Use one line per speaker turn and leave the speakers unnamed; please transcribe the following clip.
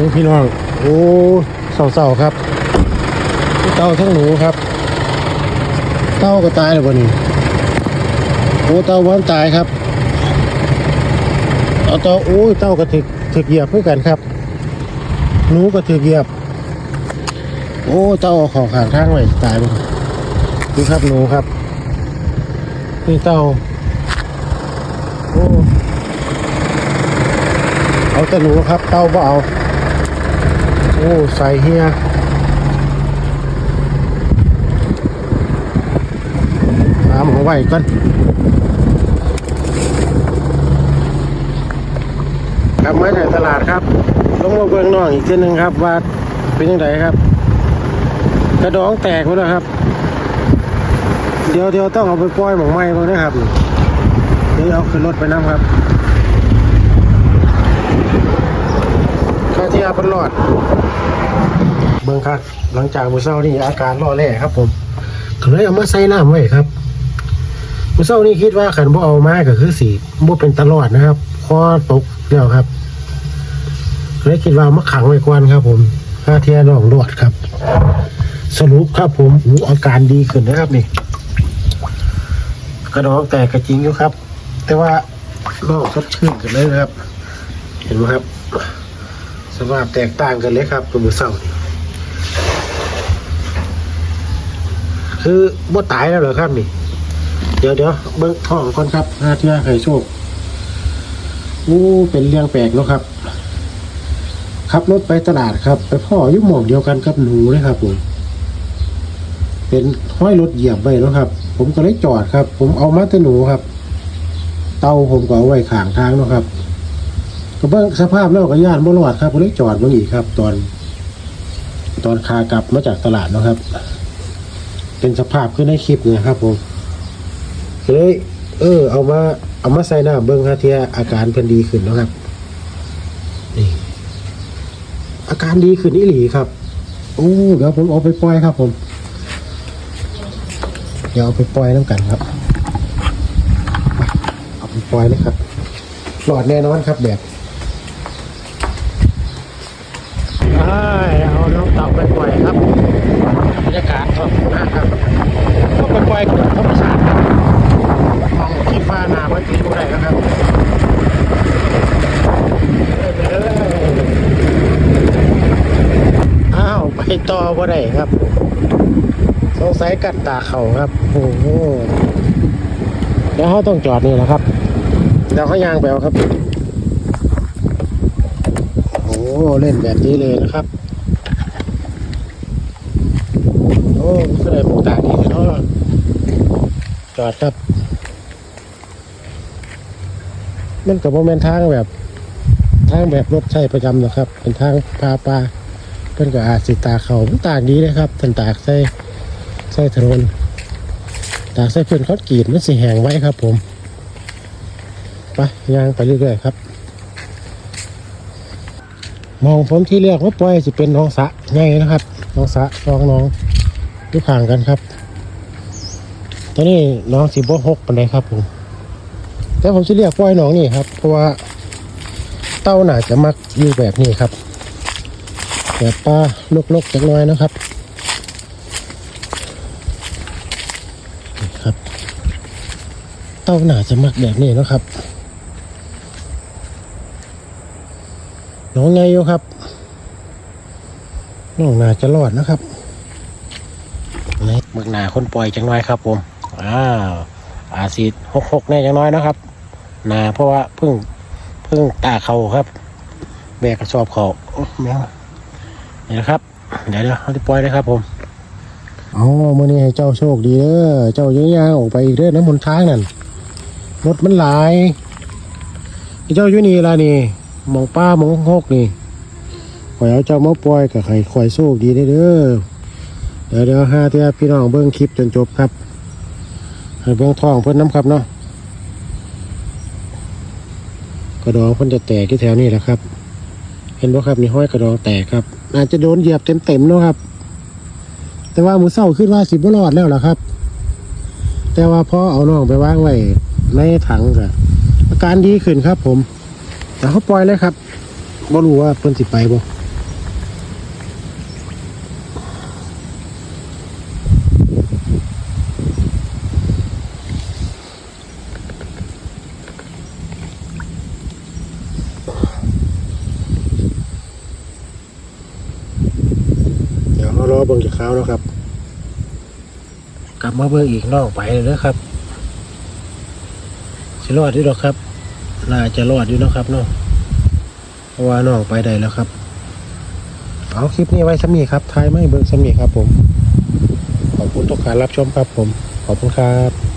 นี่พี่น้อง โอ้เศร้าๆครับ เต่าทั้งหนูครับ เต่าก็ตายแล้วบ่นี่โอ้เต่าวันตายครับ เอาเต่าโอ้ยเต่าก็ถึกถึกเหยียบเพื่อกันครับ หนูก็ถึกเหยียบ โอ้เต่าเอของขางทางไว้ตายเลยดูครับหนูครับนี่เต่าโอ้เอาแต่หนูครับ เต่าบ่เอา โอ้ใส่เฮียตามเอาไว้ก่อนกลับมาจากตลาดครับลงมาเบื้องนอกอีกทีหนึ่งครับว่าเป็นยังไงครับ กระดองแตกหมดแล้วครับ เดี๋ยวเดี๋ยวต้องเอาไปปล่อยหมองไม้ก่อนนะครับเดี๋ยวเอาขึ้นรถไปน้ำครับ ข้าที่อาเป็นรอดเบิ่งครับหลังจากมื้อเช้านี่อาการล่อแร่ครับ ผมก็เลยเอามาใส่น้ำไว้ครับมื้อเช้านี่คิดว่าขันบ่เอามาก็คือสิบ่เป็นตลอดนะครับคอตกแล้วครับเลยคิดว่ามาขังไว้ก่อนครับ ผมห้าเทียน้องรอดครับ สรุปครับผมอู้อาการดีขึ้นนะครับนี่กระดองแตกก็จริงอยู่ครับ แต่ว่าลอกสดชื่นกันเลยนะครับ เห็นไหมครับ สภาพแตกต่างกันเลยครับตัวมือเศร้านี่คือบ่ตายแล้วเหรอครับนี่ เดี๋ยวเดี๋ยวเบิ้งท้องก่อนครับหน้าเที่ยไข่โชคอู้เป็นเรื่องแปลกเนาะครับขับรถไปตลาดครับ ไปพ่ออยุ่หมองเดียวกันกับหนูเลยครับผมเป็นห้อยรถเหยียบไว้เนาะครับ ผมก็เลยจอดครับ ผมเอามาแต่หนูครับ เตาผมก็เอาไว้ขางทางนะครับ ก็เบิ่งสภาพแล้วก็ย่านบ่รอดครับก็เลยจอดเบิ่งอีกครับ ตอน ตอนขากลับมาจากตลาดเนาะครับ เป็นสภาพขึ้นในคลิปเนี่ยครับผมก็เลยเออ เอามา เอามาใส่หน้าเบิ่งฮะเทียอาการเพิ่นดีขึ้นเนาะครับนี่อาการดีขึ้นอีหลีครับโอ้เดี๋ยวผมเอาไปปล่อยครับ ผม เดี๋ยวเอาไปปล่อยน้ำกันครับปเอาไปปล่อยเลยครับหลอดแน่นอนครับแบบ ใช่ เอาน้องเต่าไปปล่อยครับบรรยากาศสดมากครับก็ไปปล่อยกับธรรมชาติครับมองที่ฟ้านามันตีดูได้แล้วครับอ้าวไปต่อว่ได้ครับสงสัยกัดตาเข่าครับโอ้โหเดี๋ยวเขาต้องจอดนี่แหละครับเดี๋ยวเขายางไปเอาครับ เล่นแบบนี้เลยนะครับ โอ้ก็เลยปลูกตาดีเนาะจอดครับ มันกับโมเมนทางแบบทางแบบรถใช้ประจำนะครับ เป็นทางพาปลาเพิ่นก็อาสิตาเขาตากดีนะครับเป็นตากใส่ใส่ถนนตากใส่เพื่อนเขากีดมันสิแหงไว้ครับผมไปย่างไปเรื่อยๆครับ มองผมที่เรียกว่าปล่อยจะเป็นน้องสะใหญ่นะครับน้องสะน้องน้องดูข่างกันครับตอนนี้น้องสิบหกปันไดครับผมแต่ผมจะเรียกปล่อยน้องนี่ครับ เพราะว่าเต้าหนาจะมักอยู่แบบนี้ครับแบบปลาลกๆจักน้อยนะครับครับ เต้าหนาจะมักแบบนี้นะครับ น้องไงอยู่ครับน้องนาจะรอดนะครับนี่เมืองนาคนปล่อยจังน้อยครับผมอ้าวอาซีดหกหกแน่จังน้อยนะครับนาเพราะว่าเพิ่งเพิ่งตาเขาครับ แบกกระสอบเขาโอ้แมวนี่นะครับ เดี๋ยวเดี๋ยวเขาจะปล่อยนะครับผมเอามื่อนี้ให้เจ้าโชคดีเด้อเจ้าเยอะยางออกไปอีกเด้อน้ำมนทางนั่นรถมันหลายให้เจ้าอยู่นี่ละนี่ห มองป้ามองหกนี่ขอยเอาเจ้ามาปล่อยกับไข่ข่อยโชคดีเด้อเด้อเดี๋ยวเดี๋ยวห้าเที่ยพี่น้องเบิ้งคลิปจนจบครับให้เบิ้งท้องเพิ่นน้ำครับเนาะกระดองเพิ่นจะแตกที่แถวนี้แหละครับ เห็นบ่ครับนี่ห้อยกระดองแตกครับ อาจจะโดนเหยียบเต็มๆเนาะครับ แต่ว่ามือเศร้าขึ้นว่าสิบ่รอดแล้วล่ะครับ แต่ว่าพอเอาน้องไปวางไว้ในถังก็อาการดีขึ้นครับผม แต่เขาปล่อยเลยครับบ่รู้ว่าเพิ่นสิไปบ่เบิ่งจาเขาแล้วครับ กลับมาเบอร์อีกนอกไปเลยนะครับสิรอดที่ดอครับ น่าจะรอดอยู่นะครับเนาะเพราะว่าน้องไปได้แล้วครับ เอาคลิปนี้ไว้สมีครับทายไม่เบิ่งสมีครับผม ขอบคุณทุกการรับชมครับผม ขอบคุณครับ